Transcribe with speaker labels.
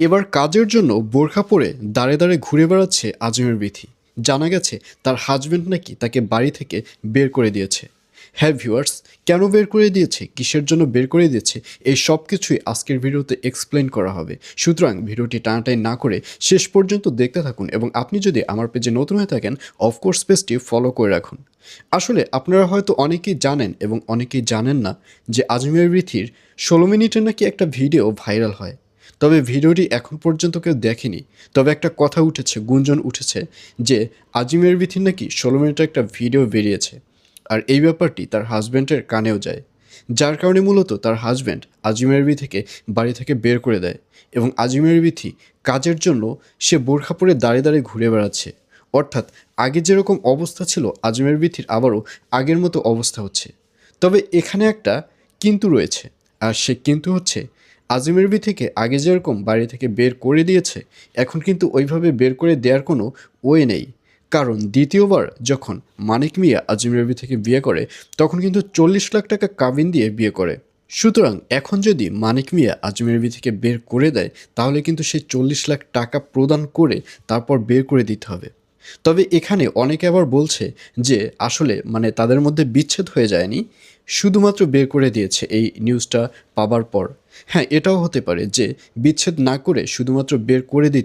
Speaker 1: এবার কাজের জন্য বোরখা পরে দাঁড়ে দাঁড়ে ঘুরে বেড়াচ্ছে আজমের বিথি। জানা গেছে, তার হাজবেন্ড নাকি তাকে বাড়ি থেকে বের করে দিয়েছে। হ্যাঁ ভিউয়ার্স কেন বের করে দিয়েছে? কিসের জন্য বের করে দিয়েছে? এই সব কিছুই আজকের ভিডিওতে এক্সপ্লেন করা হবে। সুতরাং ভিডিওটি টানাটাই না করে শেষ পর্যন্ত দেখতে থাকুন এবং আপনি যদি আমার পেজে নতুন হয়ে থাকেন অফকোর্স পেজটি ফলো করে রাখুন। আসলে আপনারা হয়তো অনেকেই জানেন এবং অনেকেই জানেন না যে আজমের বিথির ষোলো মিনিটের নাকি একটা ভিডিও ভাইরাল হয়। তবে ভিডিওটি এখন পর্যন্ত কেউ দেখেনি। তবে একটা কথা উঠেছে, গুঞ্জন উঠেছে যে আজিমের বিথির নাকি ষোলো মিনিটের একটা ভিডিও বেরিয়েছে আর এই ব্যাপারটি তার হাজব্যান্ডের কানেও যায়। যার কারণে মূলত তার হাজব্যান্ড আজিমের বিথিকে বাড়ি থেকে বের করে দেয় এবং আজিমের বিথি কাজের জন্য সে বোরখা পরে দাঁড়িয়ে দাঁড়িয়ে ঘুরে বেড়াচ্ছে। অর্থাৎ আগে যেরকম অবস্থা ছিল, আজমের বিথির আবারও আগের মতো অবস্থা হচ্ছে। তবে এখানে একটা কিন্তু রয়েছে আর সে কিন্তু হচ্ছে আজমের বি থেকে আগে যেরকম বাড়ি থেকে বের করে দিয়েছে, এখন কিন্তু ওইভাবে বের করে দেওয়ার কোনো ওয়ে নেই। কারণ দ্বিতীয়বার যখন মানিক মিয়া আজমের বি থেকে বিয়ে করে, তখন কিন্তু চল্লিশ লাখ টাকা কাবিন দিয়ে বিয়ে করে। সুতরাং এখন যদি মানিক মিয়া আজমের বি থেকে বের করে দেয়, তাহলে কিন্তু সে চল্লিশ লাখ টাকা প্রদান করে তারপর বের করে দিতে হবে। তবে এখানে অনেকে আবার বলছে যে আসলে মানে তাদের মধ্যে বিচ্ছেদ হয়ে যায়নি, শুধুমাত্র বের করে দিয়েছে এই নিউজটা পাবার পর। হ্যাঁ এটাও হতে পারে যে বিচ্ছেদ না করে শুধুমাত্র বের করে দিতে